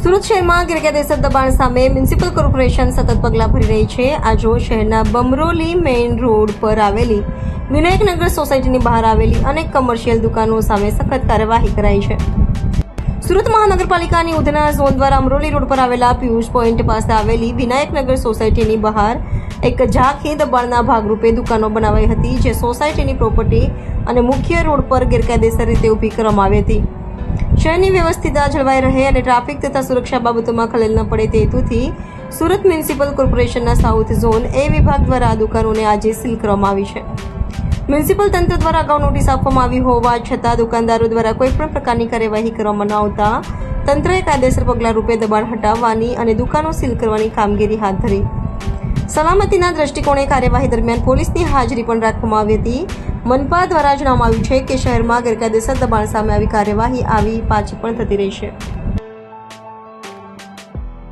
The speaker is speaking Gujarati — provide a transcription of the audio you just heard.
સુરત શહેરમાં ગેરકાયદેસર દબાણ સામે મ્યુનિસિપલ કોર્પોરેશન સતત પગલાં ભરી રહી છે. આજો શહેરના બમરોલી મેઇન રોડ પર આવેલી વિનાયકનગર સોસાયટીની બહાર આવેલી અનેક કમર્શિયલ દુકાનો સામે સખત કાર્યવાહી કરાઈ છે. સુરત મહાનગરપાલિકાની ઉધના ઝોન દ્વારા અમરોલી રોડ પર આવેલા પિયુષ પોઈન્ટ પાસે આવેલી વિનાયકનગર સોસાયટીની બહાર એક ઝાંખી દબાણના ભાગરૂપે દુકાનો બનાવાઈ હતી, જે સોસાયટીની પ્રોપર્ટી અને મુખ્ય રોડ પર ગેરકાયદેસર રીતે ઊભી કરવામાં આવી હતી. શહેરની વ્યવસ્થિતતા જળવાઈ રહે અને ટ્રાફિક તથા સુરક્ષા બાબતોમાં ખલેલ ન પડે તે હેતુથી સુરત મ્યુનિસિપલ કોર્પોરેશનના સાઉથ ઝોન એ વિભાગ દ્વારા આ દુકાનોને આજે સીલ કરવામાં આવી છે. મ્યુનિસિપલ તંત્ર દ્વારા અગાઉ નોટિસ આપવામાં આવી હોવા છતાં દુકાનદારો દ્વારા કોઈપણ પ્રકારની કાર્યવાહી કરવામાં ન આવતા તંત્રએ કાયદેસર પગલાં રૂપે દબાણ હટાવવાની અને દુકાનો સીલ કરવાની કામગીરી હાથ ધરી. સલામતીના દ્રષ્ટિકોણે કાર્યવાહી દરમિયાન પોલીસની હાજરી પણ રાખવામાં આવી હતી. મનપા દ્વારા જણાવવામાં આવ્યું છે કે શહેરમાં ગેરકાયદેસર દબાણ સામે આવી કાર્યવાહી આવી પાછી પણ થતી રહેશે